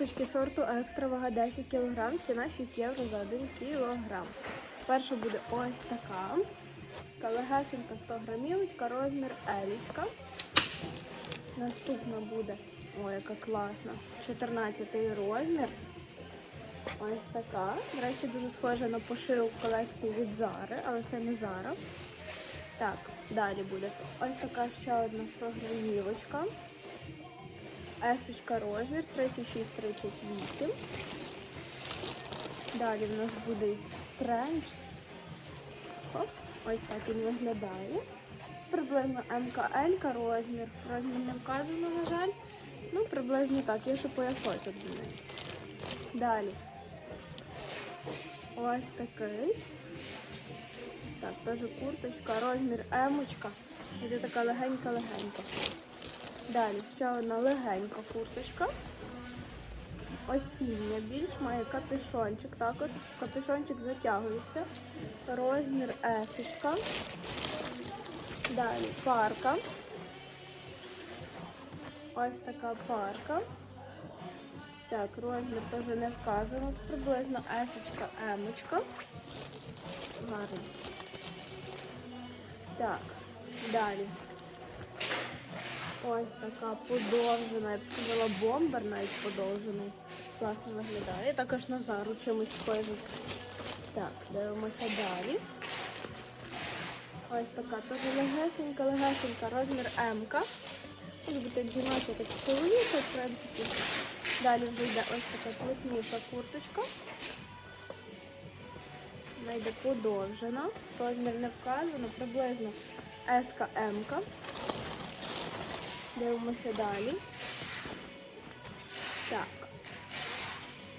Курточки сорту екстра вага 10 кг, ціна 6 євро за 1 кг. Перша буде ось така. Така легесенька 100 грамівочка, розмір елічка. Наступна буде, ой, яка класна, 14 розмір. Ось така. До речі, дуже схожа на пошив колекції від Зари, але це не Зара. Так, далі буде. Ось така ще одна 100 грамівочка. Есочка розмір 36-38. Далі в нас буде стрендж. Оп, ось так він виглядає. Приблизно МКЛ розмір. Розмір не вказано, на жаль. Ну, приблизно так, є ще поясочок до неї. Далі. Ось такий. Так, теж курточка, розмір емочка. Буде така легенька-легенька. Далі ще одна легенька курточка. Осіння більш має капюшончик також. Капюшончик затягується. Розмір есочка. Далі парка. Ось така парка. Так, розмір теж не вказано. Приблизно есочка, емочка. Гарно. Так, далі. Ось така подовжена, я б сказала, бомбер навіть подовжений. Класно виглядає. Також на зару чимось схожий. Так, дивимося далі. Ось така теж легесенька, легесенька, розмір М-ка. Може бути жіноча, так чоловіча, в принципі. Далі вже йде ось така плотніша курточка. Вона йде подовжена. Розмір не вказано, приблизно S-ка, М-ка. Дивимося далі. Так.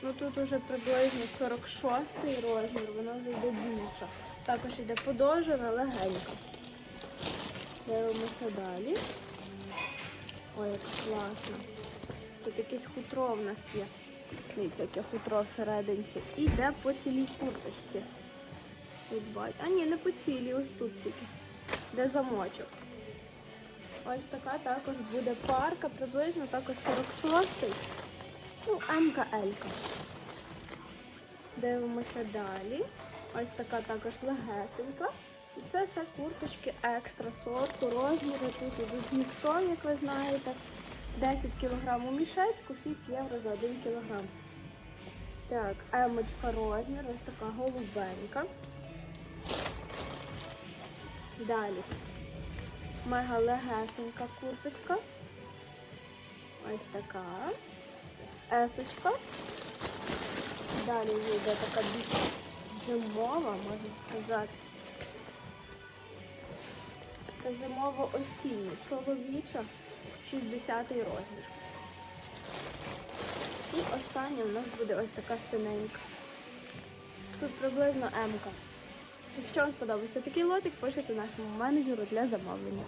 Ну тут уже приблизно 46 розмір, вона вже йде більша. Також йде подовжена, легенька. Дивимося далі. Ой, як класно. Тут якесь хутро в нас є. Дивіться, яке хутро всерединці. І йде по цілій курточці. Тут бать. А ні, не по цілій, ось тут тільки. Де замочок. Ось така також буде парка, приблизно також 46-й. Ну, МК Елька. Дивимося далі. Ось така також легесенька. І це все курточки екстра сорту, розміри. Тут ідуть міксон, як ви знаєте. 10 кг у мішечку, 6 євро за 1 кг. Так, емочка розмір, ось така голубенька. Далі. Мега легесенька курточка. Ось така. Есочка. Далі йде така більш зимова, можна сказати. Така зимова осіння, чоловіча, 60 розмір. І остання у нас буде ось така синенька. Тут приблизно М-ка. Якщо вам сподобався такий лотик, пишете нашому менеджеру для замовлення.